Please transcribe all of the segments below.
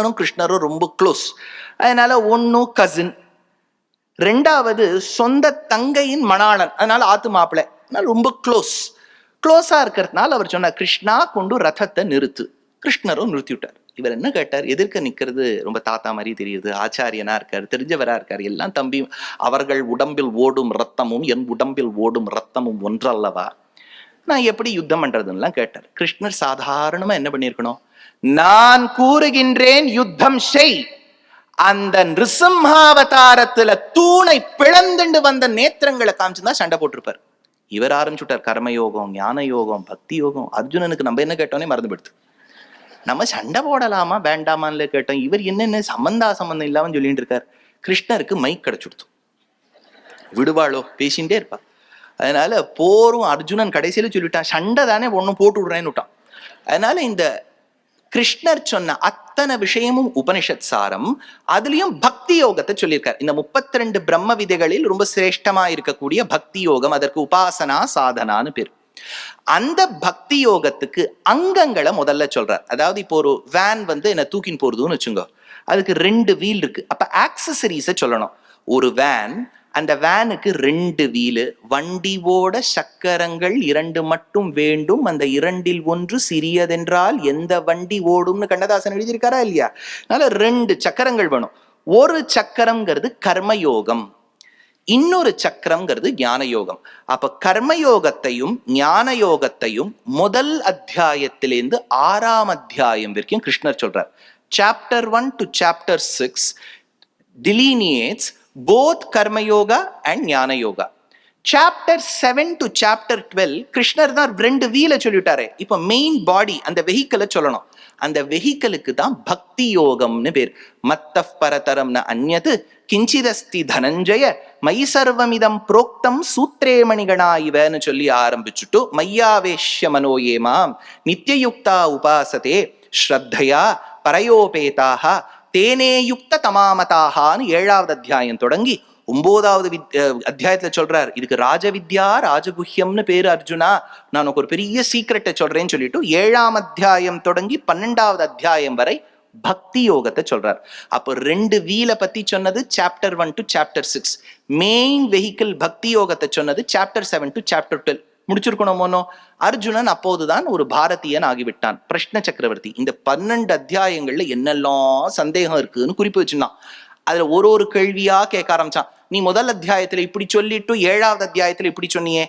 கிருஷ்ணனும் கிருஷ்ணரும் ரொம்ப க்ளோஸ் அதனால ஒன்னும் கசின் ரெண்டாவது சொந்த தங்கையின் மணாளன். அதனால ஆத்து மாப்பிள்ளை. அதனால ரொம்ப க்ளோஸ் க்ளோஸா இருக்கிறதுனால அவர் சொன்னார் கிருஷ்ணா கொண்டு ரதத்தை நிறுத்து. கிருஷ்ணரும் நிறுத்தி விட்டார். இவர் என்ன கேட்டார்? எதிர்க்க நிக்கிறது ரொம்ப தாத்தா மாதிரி தெரியுது. ஆச்சாரியனா இருக்கார் தெரிஞ்சவரா இருக்கார். எல்லாம் தம்பி அவர்கள் உடம்பில் ஓடும் ரத்தமும் என் உடம்பில் ஓடும் ரத்தமும் ஒன்றல்லவா? நான் எப்படி யுத்தம் பண்றதுன்னெலாம் கேட்டார். கிருஷ்ணர் சாதாரணமா என்ன பண்ணியிருக்கணும்? நான் கூறுகின்றேன் யுத்தம் செய். அந்த நிருசிம்ஹாவதாரத்துல தூணை பிளந்துண்டு வந்த நேத்திரங்களை காமிச்சுதான் சண்டை போட்டிருப்பார். இவர் ஆரம்பிச்சுட்டார் கர்மயோகம் ஞான யோகம் பக்தி யோகம் அர்ஜுனனுக்கு நம்ம என்ன கேட்டோன்னே மறந்து போடுது நம்ம சண்டை போடலாமா வேண்டாமான்னு கேட்டோம். இவர் என்னென்ன சம்பந்தா சம்பந்தம் இல்லாம சொல்லிட்டு இருக்கார். கிருஷ்ணருக்கு மைக் கிடைச்சுடுத்து விடுவாளோ பேசிட்டே இருப்பா. அதனால போரும் அர்ஜுனன் கடைசியில சொல்லிட்டான் சண்டை தானே ஒன்னும் போட்டு விடுறேன்னு விட்டான். அதனால இந்த கிருஷ்ணர் சொன்ன அத்தனை விஷயமும் உபனிஷத் சாரம் அதுலயும் பக்தி யோகத்தை சொல்லியிருக்கார். இந்த 32 பிரம்ம விதைகளில் ரொம்ப சிரேஷ்டமா இருக்கக்கூடிய பக்தி யோகம் அதற்கு உபாசனா சாதனான்னு பேர். அந்த பக்தி யோகத்துக்கு அங்கங்களை முதல்ல சொல்றார். அதாவது இப்போ ஒரு வேன் வந்து என்ன தூக்கின்னு போறதுன்னு வச்சுங்க அதுக்கு ரெண்டு வீல் இருக்கு. அப்ப ஆக்சசரிஸை சொல்லணும். ஒரு வேன் அந்த வேனுக்கு ரெண்டு வீலு. வண்டிவோட சக்கரங்கள் இரண்டு மட்டும் வேண்டும். அந்த இரண்டில் ஒன்று சிறியதென்றால் எந்த வண்டி ஓடும்னு கண்ணதாசன் எழுதியிருக்காரா இல்லையா? அதனால ரெண்டு சக்கரங்கள் வேணும். ஒரு சக்கரம்ங்கிறது கர்மயோகம். இன்னொரு சக்கரம்ங்கிறது ஞான யோகம் அப்ப கர்மயோகத்தையும் ஞான யோகத்தையும் முதல் அத்தியாயத்திலேருந்து ஆறாம் அத்தியாயம் வரைக்கும் கிருஷ்ணர் சொல்றார். Chapter one to chapter six delineates both karma yoga and jnana yoga chapter seven to chapter twelve கிருஷ்ணர் தான் ரெண்டு வீல சொல்லிட்டாரு. இப்போ மெயின் பாடி அந்த வெஹிக்கலை சொல்லணும். அந்த வெஹிக்கலுக்கு தான் பக்தி யோகம்னு பேர். மத்த பரதரம்னு அந்நது கிஞ்சிதஸ்தி தனஞ்சய மயி சர்வமிதம் புரோக்தம் சூத்திரேமணிகணா இவன்னு சொல்லி ஆரம்பிச்சுட்டு மையாவேஷ்ய மனோயேமாம் நித்தியயுக்தா உபாசதே ஸ்ரத்தையா பரயோபேதாக தேனேயுக்த தமாமதாகான்னு ஏழாவது அத்தியாயம் தொடங்கி ஒன்பதாவது வித் அத்தியாயத்தில் அத்தியாயத்துல சொல்றார். இதுக்கு ராஜவித்யா ராஜகுஹ்யம்னு பேரு அர்ஜுனா. நான் உனக்கு ஒரு பெரிய சீக்கிரட்டை சொல்றேன்னு சொல்லிட்டு ஏழாம் அத்தியாயம் தொடங்கி பன்னெண்டாவது அத்தியாயம் வரை பக்தி யோகத்தை சொல்றார். அப்போ ரெண்டு வீல பத்தி சொன்னது chapter one to chapter six main vehicle பக்தி யோகத்தை சொன்னது chapter seven to chapter twelve முடிச்சிருக்கணுமோனோ? அர்ஜுனன் அப்போதுதான் ஒரு பாரதியன் ஆகிவிட்டான். பிரஷ்ன சக்கரவர்த்தி. இந்த பன்னெண்டு அத்தியாயங்கள்ல என்னெல்லாம் சந்தேகம் இருக்குன்னு குறிப்பு வச்சிருந்தான். அதுல ஒரு ஒரு கேள்வியா கேட்க ஆரம்பிச்சான். நீ முதல் அத்தியாயத்துல இப்படி சொல்லிட்டு ஏழாவது அத்தியாயத்துல இப்படி சொன்னியே.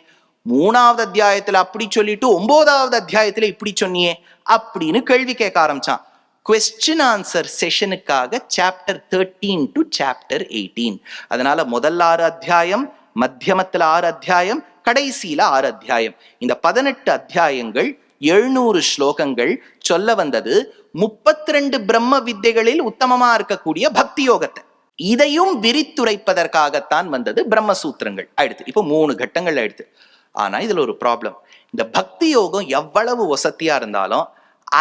மூணாவது அத்தியாயத்துல அப்படி சொல்லிட்டு ஒன்பதாவது அத்தியாயத்துல இப்படி சொன்னியே. அப்படின்னு கேள்வி கேட்க ஆரம்பிச்சான். Question answer செஷனுக்காக chapter thirteen to chapter eighteen அதனால முதல் ஆறு அத்தியாயம் மத்தியமத்தில் ஆறு அத்தியாயம் கடைசியில ஆறு அத்தியாயம். இந்த பதினெட்டு அத்தியாயங்கள் எழுநூறு ஸ்லோகங்கள் சொல்ல வந்தது முப்பத்தி ரெண்டு பிரம்ம வித்தைகளில் உத்தமமா இருக்கக்கூடிய பக்தி யோகத்தை. இதையும் விரித்துரைப்பதற்காகத்தான் வந்தது பிரம்மசூத்திரங்கள். ஆயிடுத்து இப்போ மூணு கட்டங்கள் ஆயிடுத்து ஆனா இதுல ஒரு ப்ராப்ளம் இந்த பக்தி யோகம் எவ்வளவு வசத்தியா இருந்தாலும்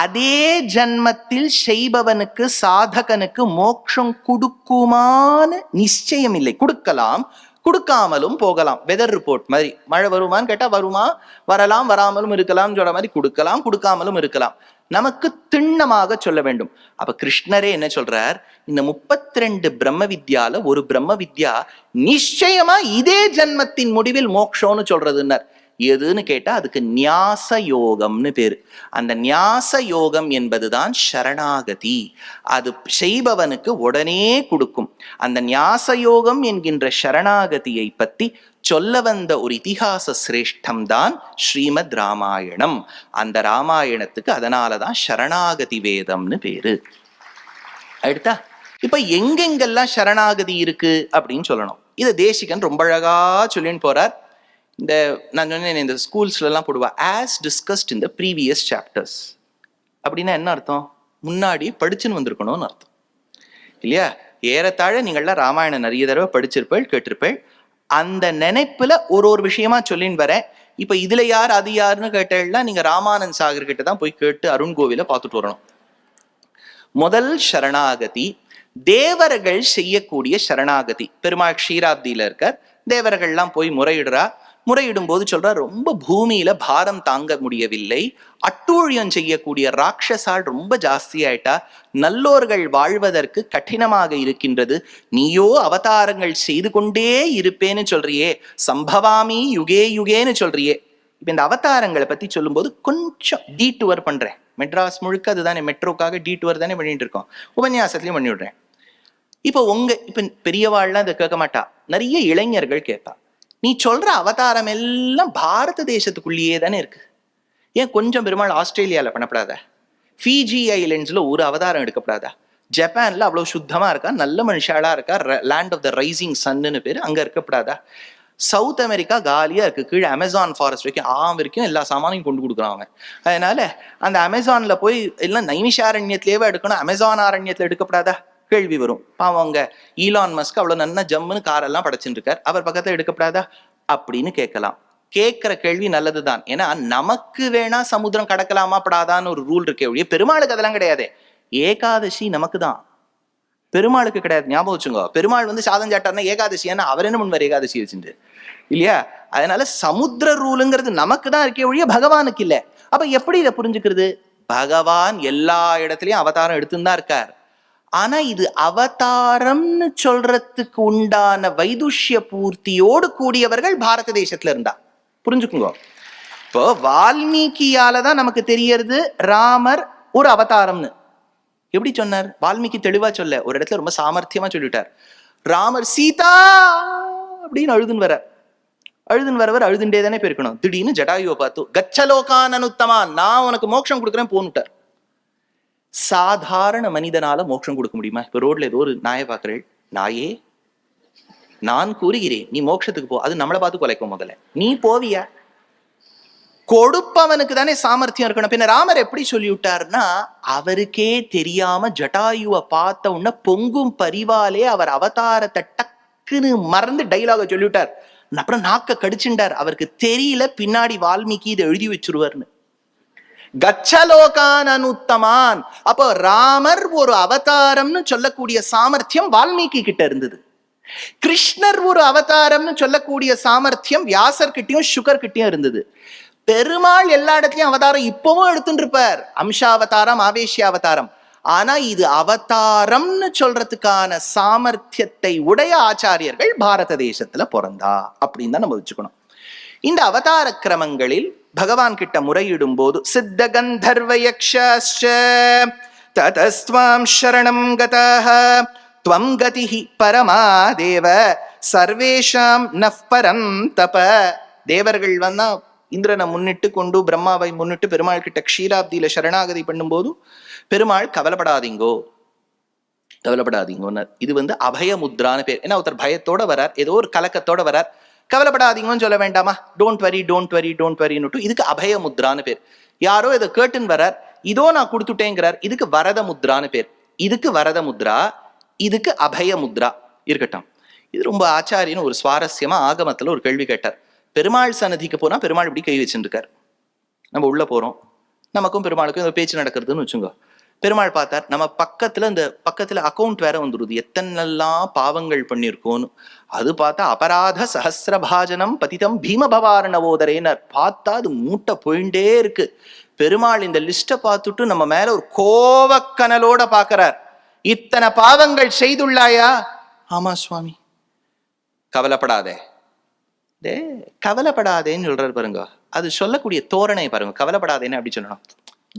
அதே ஜன்மத்தில் செய்பவனுக்கு சாதகனுக்கு மோட்சம் கொடுக்குமான நிச்சயம் இல்லை. கொடுக்கலாம். கொடுக்காமலும் போகலாம். வெதர் ரிப்போர்ட் மாதிரி. மழை வருமான்னு கேட்டால் வருமா? வரலாம் வராமலும் இருக்கலாம் சொல்ற மாதிரி கொடுக்கலாம் கொடுக்காமலும் இருக்கலாம். நமக்கு திண்ணமாக சொல்ல வேண்டும். அப்ப கிருஷ்ணரே என்ன சொல்றார்? இந்த முப்பத்தி ரெண்டு பிரம்ம வித்யால ஒரு பிரம்ம வித்யா நிச்சயமா இதே ஜன்மத்தின் முடிவில் மோக்ஷோன்னு சொல்றதுன்னார். எதுன்னு கேட்டா அதுக்கு நியாச யோகம்னு பேர். அந்த நியாச யோகம் என்பதுதான் சரணாகதி. அது செய்பவனுக்கு உடனே கொடுக்கும். அந்த நியாச யோகம் என்கின்ற சரணாகதியை பத்தி சொல்ல வந்த ஒரு இதிகாச சிரேஷ்டம் தான் ஸ்ரீமத் ராமாயணம். அந்த ராமாயணத்துக்கு அதனாலதான் சரணாகதி வேதம்னு பேரு. அடுத்தா இப்ப எங்கெங்கெல்லாம் சரணாகதி இருக்கு அப்படின்னு சொல்லணும். இதை தேசிகன் ரொம்ப அழகா சொல்லின்னு போறார். இந்த நான் சொன்னேன் இந்த ஸ்கூல்ஸ்லலாம் போடுவா ஆஸ் டிஸ்கஸ்ட் இந்த ப்ரீவியஸ் சாப்டர்ஸ் அப்படின்னா என்ன அர்த்தம்? முன்னாடி படிச்சுன்னு வந்திருக்கணும்னு அர்த்தம். இல்லையா? ஏறத்தாழ நீங்கள்லாம் ராமாயணம் நிறைய தடவை படிச்சிருப்பேள் கேட்டிருப்பேள். அந்த நினைப்புல ஒரு ஒரு விஷயமா சொல்லின்னு வரேன். இப்ப இதுல யார் அது யாருன்னு கேட்டேன்னா நீங்க ராமானந்த் சாகர் கிட்ட தான் போய் கேட்டு அருண் கோவில பார்த்துட்டு வரணும். முதல் சரணாகதி தேவர்கள் செய்யக்கூடிய சரணாகதி. பெருமாள் க்ஷீராப்தியில இருக்கார். தேவர்கள்லாம் போய் முறையிடுறா. முறையிடும் போது சொல்றார் ரொம்ப பூமியில பாரம் தாங்க முடியவில்லை. அட்டூழியம் செய்யக்கூடிய ராட்சசால் ரொம்ப ஜாஸ்தியாயிட்டா நல்லோர்கள் வாழ்வதற்கு கடினமாக இருக்கின்றது. நீயோ அவதாரங்கள் செய்து கொண்டே இருப்பேன்னு சொல்றியே. சம்பவாமி யுகே யுகேன்னு சொல்றியே. இப்போ இந்த அவதாரங்களை பத்தி சொல்லும்போது கொஞ்சம் டீட்டுவர் பண்றேன். மெட்ராஸ் முழுக்க அதுதானே மெட்ரோக்காக டீட்டுவர் தானே பண்ணிட்டு இருக்கோம். உபன்யாசத்துலயும் பண்ணி விடுறேன் இப்போ உங்க இப்ப பெரியவாள்லாம் இதை கேட்க மாட்டா. நிறைய இளைஞர்கள் கேட்பா. நீ சொல்ற அவதாரம் எல்லாம் பாரத தேசத்துக்குள்ளேயே தானே இருக்கு. ஏன் கொஞ்சம் பெருமாள் ஆஸ்திரேலியால பண்ணப்படாத? ஃபிஜி ஐலண்ட்ஸ்ல ஒரு அவதாரம் எடுக்கப்படாதா? ஜப்பான்ல அவ்வளவு சுத்தமா இருக்கா? நல்ல மனுஷாலாக இருக்கா? லேண்ட் ஆஃப் த ரைசிங் சன்னு பேர் அங்க இருக்கப்படாதா? சவுத் அமெரிக்கா காலியா இருக்கு. கீழே அமேசான் ஃபாரஸ்ட் வரைக்கும் ஆம் வரைக்கும் எல்லா சாமானையும் கொண்டு கொடுக்குறாங்க அதனால அந்த அமேசான்ல போய் எல்லாம் நைமிஷாரண்யத்திலேயே எடுக்கணும்? அமேசான் அரண்யத்துல எடுக்கப்படாதா? கேள்வி வரும். பாவம் அங்க ஈலான் மஸ்க் அவ்வளோ நன்னா ஜம்முன்னு காரெல்லாம் படைச்சுட்டு இருக்கார் அவர் பக்கத்தில் எடுக்கப்படாதா? அப்படின்னு கேட்கலாம். கேட்குற கேள்வி நல்லது தான் ஏன்னா நமக்கு வேணா சமுத்திரம் கடக்கலாமா படாதான்னு ஒரு ரூல் இருக்கே ஒழிய பெருமாளுக்கு அதெல்லாம் கிடையாது. ஏகாதசி நமக்கு தான் பெருமாளுக்கு கிடையாது. ஞாபகம் வச்சுங்க பெருமாள் வந்து சாதம் சாட்டார்னா ஏகாதசி. ஏன்னா அவர் என்ன முன்வர் ஏகாதசி வச்சுட்டு. இல்லையா? அதனால சமுத்திர ரூலுங்கிறது நமக்கு தான் இருக்கே ஒழிய பகவானுக்கு இல்லை. அப்ப எப்படி இதை புரிஞ்சுக்கிறது? பகவான் எல்லா இடத்துலயும் அவதாரம் எடுத்துன்னு தான் இருக்கார். ஆனா இது அவதாரம்னு சொல்றதுக்கு உண்டான வைதுஷ்ய பூர்த்தியோடு கூடியவர்கள் பாரத தேசத்துல இருந்தா. புரிஞ்சுக்குங்க. இப்போ வால்மீகியால தான் நமக்கு தெரியறது ராமர் ஒரு அவதாரம்னு. எப்படி சொன்னார்? வால்மீகி தெளிவா சொல்ல. ஒரு இடத்துல ரொம்ப சாமர்த்தியமா சொல்லிட்டார். ராமர் சீதா அப்படின்னு அழுதுன்னு வர அழுதுன்னு வரவர் அழுதுண்டே தானே போயிருக்கணும். திடீர்னு ஜடாயுவை பார்த்து கச்சலோகான் அனுத்தமா நான் உனக்கு மோட்சம் கொடுக்குறேன் போன்னுட்டார் சாதாரண மனிதனால மோட்சம் கொடுக்க முடியுமா? இப்ப ரோட்ல ஏதோ ஒரு நாயை பாக்குறேன் நாயே நான் கூறுகிறேன் நீ மோட்சத்துக்கு போ. அது நம்மளை பார்த்து குலைக்கும் முதல்ல. நீ போவியா? கொடுப்பவனுக்கு தானே சாமர்த்தியம் இருக்கணும். பின்ன ராமர் எப்படி சொல்லிவிட்டார்னா அவருக்கே தெரியாம ஜட்டாயுவை பார்த்த உடனே பொங்கும் பரிவாலே அவர் அவதாரத்தை டக்குன்னு மறந்து டைலாக சொல்லிவிட்டார். அப்புறம் நாக்க கடிச்சுட்டார் அவருக்கு தெரியல பின்னாடி வால்மீகி இதை எழுதி வச்சிருவார்னு. கச்சலோகான் அனுத்தமான் அப்போ ராமர் ஒரு அவதாரம்னு சொல்லக்கூடிய சாமர்த்தியம் வால்மீகி கிட்ட இருந்தது. கிருஷ்ணர் ஒரு அவதாரம்னு சொல்லக்கூடிய சாமர்த்தியம் வியாசர் கிட்டயும் சுகர் கிட்டயும் இருந்தது. பெருமாள் எல்லா இடத்துலயும் அவதாரம் இப்பவும் எடுத்துட்டு இருப்பார் அம்சாவதாரம் ஆவேஷ்ய அவதாரம் ஆனா இது அவதாரம்னு சொல்றதுக்கான சாமர்த்தியத்தை உடைய ஆச்சாரியர்கள் பாரத தேசத்துல பிறந்தா அப்படின்னு தான் நம்ம வச்சுக்கணும். இந்த அவதார கிரமங்களில் பகவான் கிட்ட முறையிடும் போது சித்த கந்தர்வ யக்ஷாஸ்ச ததஸ்வாம் சரணம் கதாக துவம் கதிஹி பரமாதேவ சர்வேஷாம் நஃப் தப தேவர்கள் வந்தா இந்திரனை முன்னிட்டு கொண்டு பிரம்மாவை முன்னிட்டு பெருமாள் கிட்ட க்ஷீராப்தியில சரணாகதி பண்ணும்போது பெருமாள் கவலைப்படாதீங்கோ கவலைப்படாதீங்கன்னு இது வந்து அபய முத்ரான்னு பேர். ஏன்னா ஒருத்தர் பயத்தோட வரார் ஏதோ ஒரு கலக்கத்தோட வரார். கவலைப்படாதீங்கன்னு சொல்ல வேண்டாமா? Don't worry don't worry don't வரின்னுட்டு இதுக்கு அபய முத்ரான்னு பேர். யாரோ இதை கேட்டுன்னு வரார் இதோ நான் கொடுத்துட்டேங்கிறார். இதுக்கு வரத முத்ரான்னு பேர். இதுக்கு வரத முத்ரா இதுக்கு அபய முத்ரா இருக்கட்டும். இது ரொம்ப ஆச்சாரியன்னு ஒரு சுவாரஸ்யமா ஆகமத்துல ஒரு கேள்வி கேட்டார். பெருமாள் சன்னதிக்கு போனா பெருமாள் இப்படி கை வச்சுருக்கார் நம்ம உள்ள போறோம். நமக்கும் பெருமாளுக்கும் இந்த பேச்சு நடக்கிறதுன்னு வச்சுங்க பெருமாள் பார்த்தார் நம்ம பக்கத்துல இந்த பக்கத்துல அக்கௌண்ட் வேற வந்துருது. எத்தனெல்லாம் பாவங்கள் பண்ணியிருக்கோன்னு அது பார்த்தா அபராத சஹசிரபாஜனம் பதிதம் பீமபவாரணவோதரேனர். பார்த்தா அது மூட்டை போயிண்டே இருக்கு. பெருமாள் இந்த லிஸ்ட்டை பார்த்துட்டு நம்ம மேல ஒரு கோவக்கனலோட பாக்குறார் இத்தனை பாவங்கள் செய்துள்ளாயா? ஆமா சுவாமி. கவலைப்படாதே. டே கவலைப்படாதேன்னு சொல்றாரு பாருங்க. அது சொல்லக்கூடிய தோரணை பாருங்க. கவலைப்படாதேன்னு அப்படி சொல்லணும்.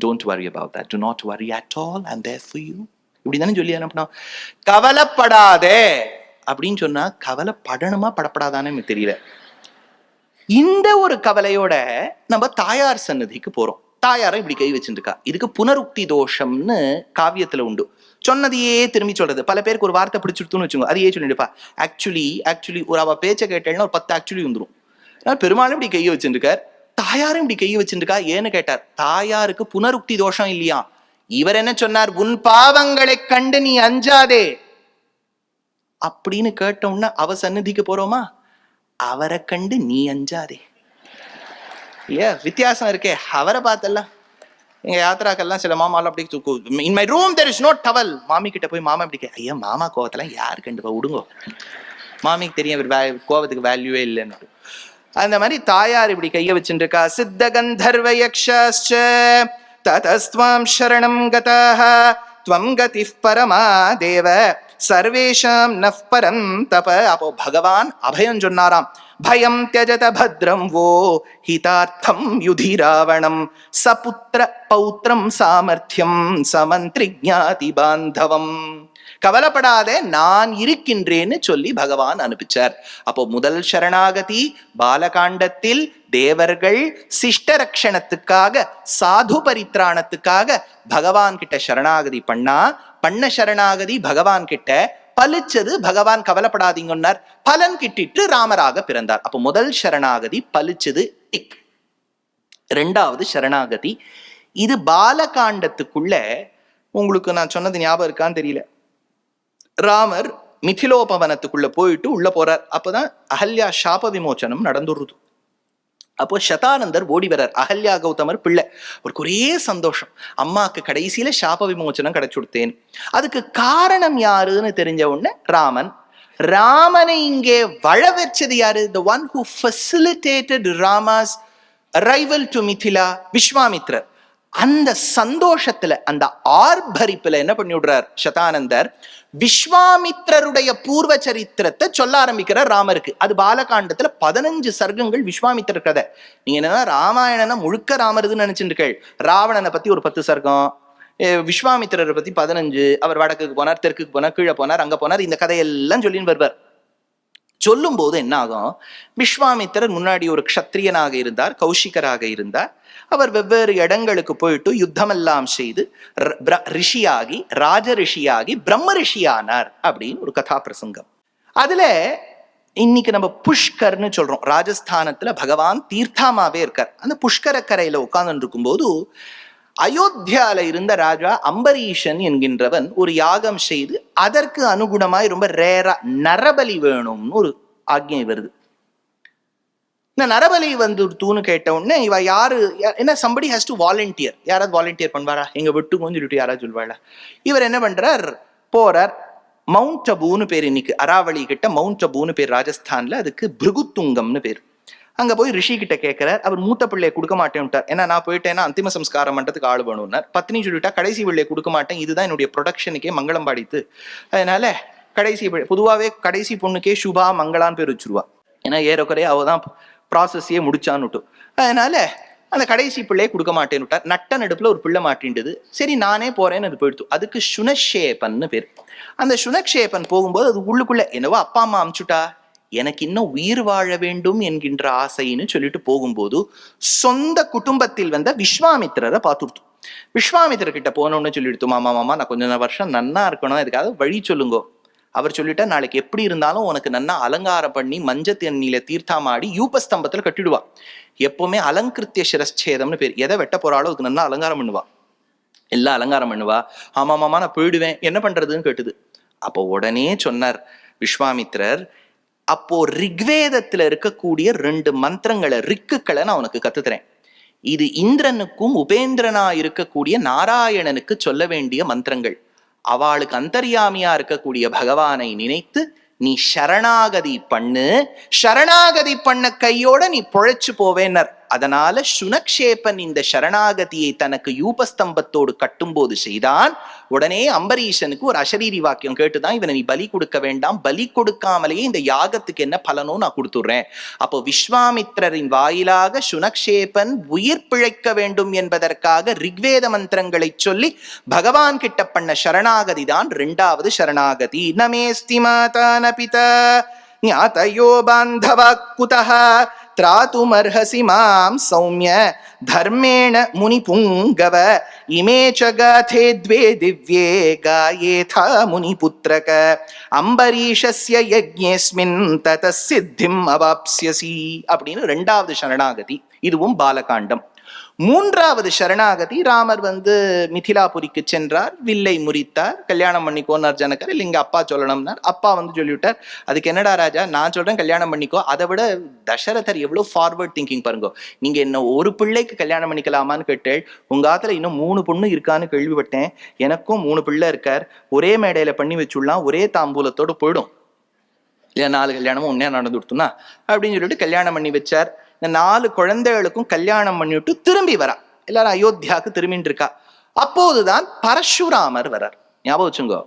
Don't worry about that do not worry at all and therefore you இப்படி தானே சொல்லி அனுப்பணும் கவலைப்படாதே. அப்படின்னு சொன்னா கவலைப்படணுமா? படப்படாதானே எனக்கு தெரியல. இந்த ஒரு கவலையோட நம்ம தாயார் சன்னதிக்கு போறோம். தாயாரை இப்படி கை வச்சுருக்கா இதுக்கு புனருக்தி தோஷம்னு காவியத்துல உண்டு. சொன்னதையே திரும்பி சொல்றது. பல பேருக்கு ஒரு வார்த்தை பிடிச்சிருத்துன்னு வச்சுக்கோங்க அதையே சொல்லிடுப்பா. ஆக்சுவலி ஆக்சுவலி ஒரு அவ பேச்சை கேட்டேன்னா ஒரு பத்து ஆக்சுவலி வந்துடும் அதனால பெருமாளும் இப்படி கையை வச்சுருக்கார் தாயாரும் இப்படி கையை வச்சுருக்கா ஏன்னு கேட்டார். தாயாருக்கு புனருக்தி தோஷம் இல்லையா? இவர் என்ன சொன்னார்? உன் பாவங்களை கண்டு நீ அஞ்சாதே. அப்படின்னு கேட்டோம்னா அவ சந்நிதிக்கு போறோமா? அவரை கண்டு நீ அஞ்சாதே. இல்லையா வித்தியாசம் இருக்கே. அவரை பார்த்தல்ல எங்க யாத்திராக்கெல்லாம் சில மாமாலாம் அப்படி தூக்கு in my room there is no towel மாமி கிட்ட போய் மாமா இப்படி ஐயா மாமா கோவத்தெல்லாம் யார் கண்டுப்பா விடுங்கோ மாமிக்கு தெரியும் இவர் வே கோவத்துக்கு வேல்யூவே இல்லைன்னு அந்த மாதிரி தாயார் இப்படி கைய வச்சுருக்கா. சித்த கந்தர்வ யக்ஷாச்ச ததஸ்துவாம் சரணம் கதாக துவம் கதி பரமா தேவ சர்வேஷாம் நஃப் பரம் தப. அப்போ பகவான் அபயம் சொன்னாராம். பயம் தியஜத பத்ரம் வோ ஹிதார்த்தம் யுதி ராவணம் சபுத்திர பௌத்திரம் சாமர்த்தியம் சமந்திரி ஜாதி பாந்தவம். கவலைப்படாதே நான் இருக்கின்றேன்னு சொல்லி பகவான் அனுப்பிச்சார். அப்போ முதல் சரணாகதி பாலகாண்டத்தில் தேவர்கள் சிஷ்ட ரக்ஷணத்துக்காக சாது பரித்ராணத்துக்காக பகவான் கிட்ட சரணாகதி பண்ணா பண்ண சரணாகதி பகவான் கிட்ட பலிச்சது பகவான் கவலைப்படாதீங்கன்னார். பலன் கிட்டிட்டு ராமராக பிறந்தார். அப்போ முதல் சரணாகதி பலிச்சது டிக் ரெண்டாவது சரணாகதி இது பாலகாண்டத்துக்குள்ள உங்களுக்கு நான் சொன்னது ஞாபகம் இருக்கான்னு தெரியல. ராமர் மிதிலோபவனத்துக்குள்ள போயிட்டு உள்ள போறார். அப்பதான் அகல்யா சாப விமோச்சனம் நடந்துருது. அப்போ சதானந்தர் ஓடி வரார் அகல்யா கௌதமர் பிள்ளை. அவருக்கு ஒரே சந்தோஷம். அம்மாவுக்கு கடைசியில சாப விமோச்சனம் கிடைச்சுடுத்தேன் அதுக்கு காரணம் யாருன்னு தெரிஞ்ச உடனே ராமன். ராமனை இங்கே வள வச்சது யாரு? The one who facilitated Rama's arrival to Mithila விஸ்வாமித்ரர் அந்த சந்தோஷத்துல அந்த ஆர்ப்பரிப்புல என்ன பண்ணி விடுறார் சதானந்தர்? விஸ்வாமித்ரருடைய பூர்வ சரித்திரத்தை சொல்ல ஆரம்பிக்கிறார் ராமருக்கு. அது பாலகாண்டத்துல பதினஞ்சு சர்க்கங்கள் விஸ்வாமித்திரர் கதை. நீங்க என்னன்னா ராமாயணனா முழுக்க ராமருதுன்னு நினைச்சிருக்கீள் ராவணனை பத்தி ஒரு பத்து சர்க்கம் விஸ்வாமித்திரரை பத்தி பதினஞ்சு அவர் வடக்குக்கு போனார் தெற்குக்கு போனார் கீழே போனார் அங்க போனார் இந்த கதையெல்லாம் சொல்லின்னு வருவார். சொல்லும் போது என்ன ஆகும் விஸ்வாமித்திரர் முன்னாடி ஒரு க்ஷத்ரியனாக இருந்தார் கௌஷிகராக இருந்தார். அவர் வெவ்வேறு இடங்களுக்கு போயிட்டு யுத்தமெல்லாம் செய்து ரிஷியாகி ராஜ ரிஷியாகி பிரம்ம ரிஷியானார் அப்படின்னு ஒரு கதா பிரசங்கம் அதுல இன்னைக்கு நம்ம புஷ்கர்னு சொல்றோம். ராஜஸ்தானத்துல பகவான் தீர்த்தாமாவே இருக்கார். அந்த புஷ்கர கரையில உட்கார்ந்து இருக்கும்போது அயோத்தியால இருந்த ராஜா அம்பரீஷன் என்கின்றவன் ஒரு யாகம் செய்து அதற்கு அனுகுணமாய் ரொம்ப ரேரா நரபலி வேணும்னு ஒரு ஆக்ஞை வருது. இந்த நரபலி வந்து தூணு கேட்ட உடனே இவ யாரு? யா- என்ன சம்படி ஹேஸ் டு வாலண்டியர் யாராவது வாலண்டியர் பண்ணுவாரா? எங்க விட்டு சொல்லிட்டு யாராவது சொல்வாளா? இவர் என்ன பண்றார்? போறார். மவுண்ட் அபூன்னு பேர் இன்னைக்கு அராவளி கிட்ட மவுண்ட் அபூன்னு பேர் ராஜஸ்தான்ல அதுக்கு பிருகுத்துங்கம்னு பேர். அங்க போய் ரிஷி கிட்ட கேட்கிறார் அவர் மூத்த பிள்ளையை கொடுக்க மாட்டேன்ட்டார் ஏன்னா நான் போயிட்டேன்னா அந்திம சம்ஸ்காரம் பண்றதுக்கு ஆள் வேணும்னார். பத்னி சொல்லிட்டா கடைசி பிள்ளையை கொடுக்க மாட்டேன். இதுதான் என்னுடைய ப்ரொடக்ஷனுக்கே மங்களம் பாடித்து. அதனால கடைசி பிள்ளை பொதுவாகவே கடைசி பொண்ணுக்கே சுபா மங்களான்னு பேர் வச்சிருவா. ஏன்னா ஏறக்குறைய அவ தான் ப்ராசஸையே முடிச்சான்னுட்டு அதனால அந்த கடைசி பிள்ளையை கொடுக்க மாட்டேன்னு விட்டார். நட்ட நடுப்புல ஒரு பிள்ளை மாட்டின்றது. சரி நானே போறேன்னு அது போயிடுத்து. அதுக்கு சுனக்ஷேபன் பேர். அந்த சுனக்ஷேபன் போகும்போது அது உள்ளுக்குள்ள என்னவோ அப்பா அம்மா அமுச்சுட்டா. எனக்கு இன்னும் உயிர் வாழ வேண்டும் என்கின்ற ஆசைன்னு சொல்லிட்டு போகும்போது சொந்த குடும்பத்தில் வந்த விஸ்வாமித்திரரை பார்த்துடுத்து விஸ்வாமித்திர கிட்ட போனோம்னு சொல்லிடுத்து மாமா மாமா நான் கொஞ்ச வருஷம் நன்னா இருக்கணும் இதுக்காக வழி சொல்லுங்கோ. அவர் சொல்லிட்டா நாளைக்கு எப்படி இருந்தாலும் உனக்கு நன்னா அலங்காரம் பண்ணி மஞ்ச தண்ணியில தீர்த்தாமாடி யூபஸ்தம்பத்துல கட்டிடுவா. எப்பவுமே அலங்கிருத்திய சிரச்சேதம்னு பேர் எதை வெட்ட போறாளோ அதுக்கு நல்லா அலங்காரம் பண்ணுவா. எல்லாம் அலங்காரம் பண்ணுவா? ஆமா மாமா நான் போயிடுவேன். என்ன பண்றதுன்னு? கேட்டுது. அப்போ உடனே சொன்னார் விஸ்வாமித்திரர் அப்போ ரிக்வேதத்துல இருக்கக்கூடிய ரெண்டு மந்திரங்களை ரிக்குகளை நான் உனக்கு கத்துத்தரேன். இது இந்திரனுக்கும் உபேந்திரனா இருக்கக்கூடிய நாராயணனுக்கு சொல்ல வேண்டிய மந்திரங்கள். அவளுக்கு அந்தர்யாமியா இருக்கக்கூடிய பகவானை நினைத்து நீ சரணாகதி பண்ணு சரணாகதி பண்ண கையோட நீ பொழைச்சு போவேன்னர். அதனால சுனக்ஷேபன் இந்த சரணாகதியை தனக்கு யூபஸ்தம்பத்தோடு கட்டும்போது செய்தான். உடனே அம்பரீஷனுக்கு ஒரு அசரீரி வாக்கியம் கேட்டுதான் இவனை நீ பலி கொடுக்க வேண்டாம். பலி கொடுக்காமலேயே இந்த யாகத்துக்கு என்ன பலனோ நான் கொடுத்துடுறேன். அப்போ விஸ்வாமித்திரரின் வாயிலாக சுனக்ஷேபன் உயிர் பிழைக்க வேண்டும் என்பதற்காக ரிக்வேத மந்திரங்களை சொல்லி பகவான் கிட்ட பண்ண சரணாகதி தான் ரெண்டாவது சரணாகதி. நமேஸ்தி மாதா ந பிதா ஞாதயோ பாந்தவ குதः त्रातुमर्हसि मां सौम्य धर्मेण मुनिपुङ्गव इमे च गाथे द्वे दिव्ये गायेथा मुनिपुत्रक அம்பரீஷஸ்ய யஜ்ஞேஸ்மின் தத சித்திம் அவாப்ஸ்யசி அப்படின்னு ரெண்டாவது சரணாகதி இதுவும் பாலகாண்டம் மூன்றாவது சரணாகதி ராமர் வந்து மிதிலாபுரிக்கு சென்றார் வில்லை முறித்தார் கல்யாணம் பண்ணிக்கோன்னார் ஜனகர் இல்லை இங்க அப்பா சொல்லணும்னார். அப்பா வந்து சொல்லிவிட்டார் அதுக்கு என்னடா ராஜா நான் சொல்றேன் கல்யாணம் பண்ணிக்கோ. அதை விட தசரதர் எவ்வளோ ஃபார்வர்ட் திங்கிங் பாருங்க. நீங்க என்ன ஒரு பிள்ளைக்கு கல்யாணம் பண்ணிக்கலாமான்னு கேட்டேள் உங்க ஆத்துல இன்னும் மூணு பொண்ணு இருக்கான்னு கேள்விப்பட்டேன். எனக்கும் மூணு பிள்ளை இருக்கார். ஒரே மேடையில பண்ணி வச்சுடலாம் ஒரே தாம்பூலத்தோடு போயிடும். இல்லையா நாலு கல்யாணமும் உன்னே நடந்து கொடுத்தோம்னா? அப்படின்னு சொல்லிட்டு கல்யாணம் பண்ணி வச்சார். இந்த நாலு குழந்தைகளுக்கும் கல்யாணம் பண்ணிவிட்டு திரும்பி வரா எல்லாரும் அயோத்தியாவுக்கு திரும்பின்னு இருக்கா. அப்போதுதான் பரஷுராமர் வரார் ஞாபகம் வச்சுங்கோ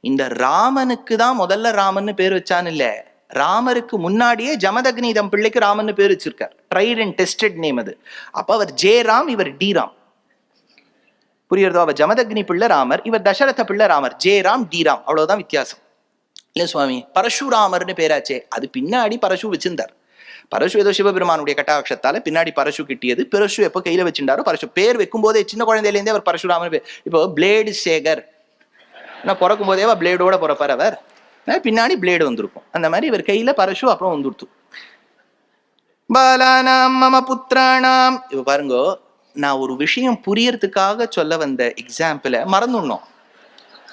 இந்த ராமனுக்கு தான் முதல்ல ராமன்னு பேர் வச்சான் இல்ல. ராமருக்கு முன்னாடியே ஜமதக்னி தம் பிள்ளைக்கு ராமன்னு பேர் வச்சிருக்கார். ட்ரைட் அண்ட் டெஸ்டட் நேம் அது. அப்ப அவர் ஜே ராம் இவர் டி ராம் புரியுறதோ? அவர் ஜமதக்னி பிள்ளை ராமர் இவர் தசரத பிள்ளை ராமர். ஜே ராம் டி ராம் அவ்வளவுதான் வித்தியாசம். இல்ல சுவாமி பரஷுராமர்னு பேராச்சே. அது பின்னாடி பரஷு வச்சிருந்தார். பரசு ஏதோ சிவபெருமானுடைய கட்டாட்சத்தால பின்னாடி பரசு கிட்டியது. பரசு எப்போ கையில வச்சிருந்தாரோ பரசு. பேர் வைக்கும் போதே சின்ன குழந்தையிலேருந்தே அவர் பரசுராமன் பேர். இப்போ பிளேடு சேகர். நான் பிறக்கும் போதே பிளேடோட பிறப்பார் அவர். பின்னாடி பிளேடு வந்திருக்கும். அந்த மாதிரி இவர் கையில பரசு அப்புறம் வந்துடுத்து. பாலானாம் மம புத்திரானாம். இப்போ பாருங்க நான் ஒரு விஷயம் புரியறதுக்காக சொல்ல வந்த எக்ஸாம்பிள மறந்துடணும்.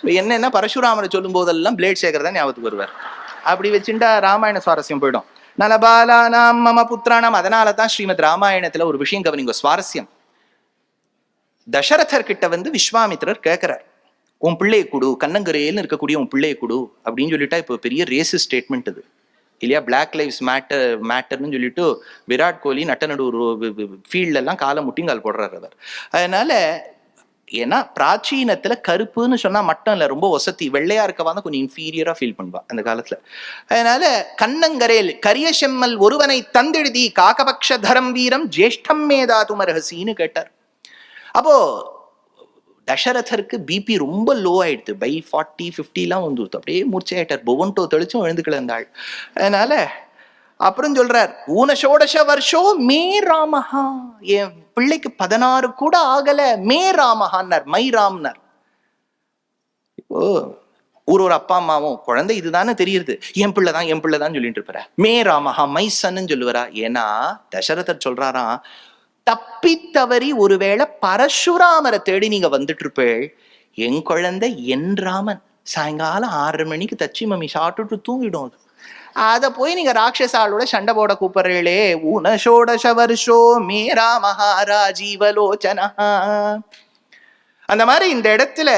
என்னென்னா என்னன்னா பரசுராமரை சொல்லும் போதெல்லாம் பிளேட் சேகர் தான் ஞாபகத்துக்கு வருவார். அப்படி வச்சுட்டா ராமாயண சுவாரஸ்யம் போயிடும். நலபாலானாம் மம புத்திரானாம். அதனால தான் ஸ்ரீமத் ராமாயணத்துல ஒரு விஷயம் கவனிங்க சுவாரஸ்யம். தசரதர் கிட்ட வந்து விஸ்வாமித்திரர் கேட்கிறார் உன் பிள்ளையை கொடு கண்ணங்கரையில்னு இருக்கக்கூடிய உன் பிள்ளையை கொடு அப்படின்னு சொல்லிட்டா இப்போ பெரிய ரேசிஸ் ஸ்டேட்மெண்ட் இது இல்லையா பிளாக் லைவ்ஸ் மேட்டர் மேட்டர்னு சொல்லிட்டு விராட் கோலி நட்டநடு ஃபீல்டெல்லாம் காலை முட்டிங்கால் போடுறார் அவர். அதனால ஏன்னா பிராச்சீனத்துல கருப்புன்னு சொன்னா மட்டும் இல்லை ரொம்ப ஒசத்தி வெள்ளையா இருக்கவா தான் கொஞ்சம் இன்ஃபீரியரா ஃபீல் பண்ணுவா அந்த காலத்துல. அதனால கண்ணங்கரேல் கரிய செம்மல் ஒருவனை தந்தெழுதி காகபக்ஷ தரம் வீரம் ஜேஷ்டம் மேதா துமரகசின்னு கேட்டார். அப்போ தசரதருக்கு பிபி ரொம்ப லோ ஆயிடுது பை ஃபார்ட்டி ஃபிஃப்டிலாம் வந்துடுது அப்படியே மூர்ச்சையாயிட்டார். பொவன்டோ தெளிச்சும் எழுந்துக்கல அந்த அதனால அப்புறம் சொல்றார் ஊனஷோடச வருஷோ மே ராமஹா. என் பிள்ளைக்கு பதினாறு கூட ஆகல மே ராமஹான்னார் மை ராம்னார். இப்போ ஒரு ஒரு அப்பா அம்மாவும் குழந்தை இதுதானே தெரியுது. என் பிள்ளை தான் என் பிள்ளை தான் சொல்லிட்டு இருப்பார. மே ராமஹா மை சன்னு சொல்லுவாரா? ஏன்னா தசரதர் சொல்றாராம் தப்பி தவறி ஒருவேளை பரசுராமரை தேடி நீங்க வந்துட்டு இருப்பேள். என் குழந்தை என் ராமன். சாயங்காலம் ஆறரை மணிக்கு தச்சி மம்மி சாப்பிட்டுட்டு தூங்கிடும் அது. அதை போய் நீங்க ராட்சசாலோட சண்டை போட கூப்பிடுறீங்களே? ஊனஷோடச வருஷோ மேரா ஜீவலோச்சனா அந்த மாதிரி இந்த இடத்துல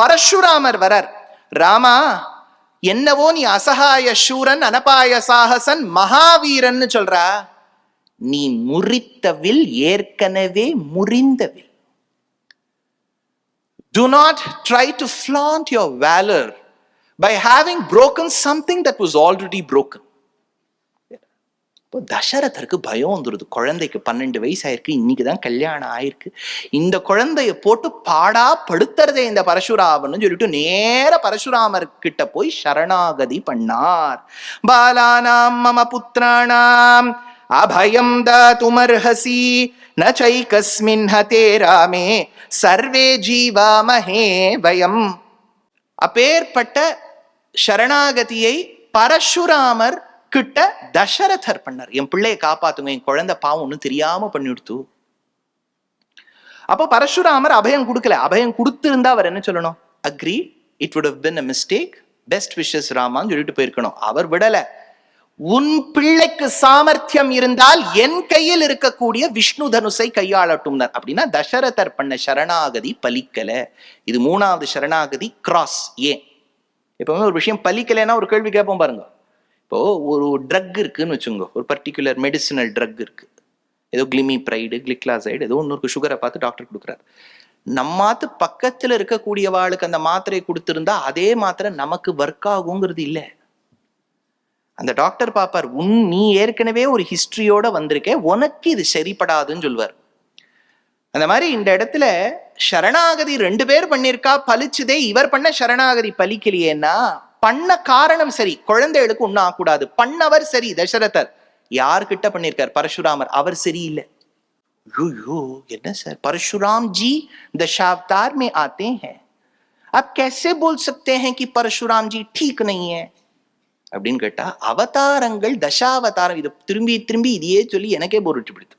பரஷுராமர் வரார். ராமா என்னவோ நீ அசகாய சூரன் அனபாய சாகசன் மகாவீரன் சொல்றா. நீ முறித்த வில் ஏற்கனவே முறிந்த will. Not try to to flaunt valour by having broken something that was already broken. இப்போ தசரதருக்கு பயம் வந்துடுது குழந்தைக்கு பன்னெண்டு வயசு ஆயிருக்கு இன்னைக்கு தான் கல்யாணம் ஆயிருக்கு. இந்த குழந்தைய போட்டு பாடா படுத்துறதே இந்த பரசுராமன் சொல்லிட்டு நேர பரசுராமர் கிட்ட போய் சரணாகதி பண்ணார். பாலானாம் மம புத்திராணாம் அபயம் தாத்துமர்ஹசி ந சைகஸ்மின் ஹதே ராமே சர்வே ஜீவாமஹே வயம். அப்பேற்பட்ட சரணாகதியை பரசுராமர் கிட்ட தசரதர் பண்ணார் என் பிள்ளையை காப்பாத்துங்க என் குழந்தை பாவம் ஒன்றும் தெரியாம பண்ணிவிடுத்து அப்போ பரஷுராமர் அபயம் கொடுக்கல. அபயம் கொடுத்திருந்தா அவர் என்ன சொல்லணும்? Agree it would been a mistake best wishes ராமான்னு சொல்லிட்டு போயிருக்கணும். அவர் விடல. உன் பிள்ளைக்கு சாமர்த்தியம் இருந்தால் என் கையில் இருக்கக்கூடிய விஷ்ணு தனுசை கையாளட்டும் அப்படின்னா தசரதர் பண்ண சரணாகதி பலிக்கல. இது மூணாவது சரணாகதி கிராஸ் ஏன்? எப்பவுமே ஒரு விஷயம் பலிக்கலைன்னா ஒரு கேள்வி கேட்போம் பாருங்க. இப்போ ஒரு ட்ரக் இருக்குன்னு வச்சுங்க ஒரு பர்டிகுலர் மெடிசினல் ட்ரக் இருக்கு. ஏதோ கிளிமி ப்ரைடு கிளிக்லாசைடு ஏதோ ஒன்று இருக்கு. சுகரை பார்த்து டாக்டர் கொடுக்குறாரு. நம்மாத்து பக்கத்துல இருக்கக்கூடியவாளுக்கு அந்த மாத்திரையை கொடுத்துருந்தா அதே மாத்திரை நமக்கு ஒர்க் ஆகுங்கிறது இல்லை. அந்த டாக்டர் பாப்பார் உன் நீ ஏற்கனவே ஒரு ஹிஸ்டரியோட வந்திருக்க. உனக்கு இது சரிப்படாதுன்னு சொல்வார். அந்த மாதிரி இந்த இடத்துல சரணாகதி ரெண்டு பேர் பண்ணியிருக்கா பலிச்சுதே இவர் பண்ண சரணாகதி பலிக்கலையேன்னா பண்ண காரணம் சரி குழந்தைகளுக்கு ஒன்றும் ஆகக்கூடாது பண்ணவர் சரி தசரதர் யார்கிட்ட பண்ணியிருக்கார் பரசுராமர் அவர் சரியில்லை यो என்ன சார் परशुराम जी दशावतार में आते हैं आप कैसे बोल सकते हैं कि परशुराम जी ठीक नहीं है அப்படின்னு கேட்டா அவதாரங்கள் தசாவதாரம் இதை திரும்பி திரும்பி இதையே சொல்லி எனக்கே போர் விட்டு பிடித்து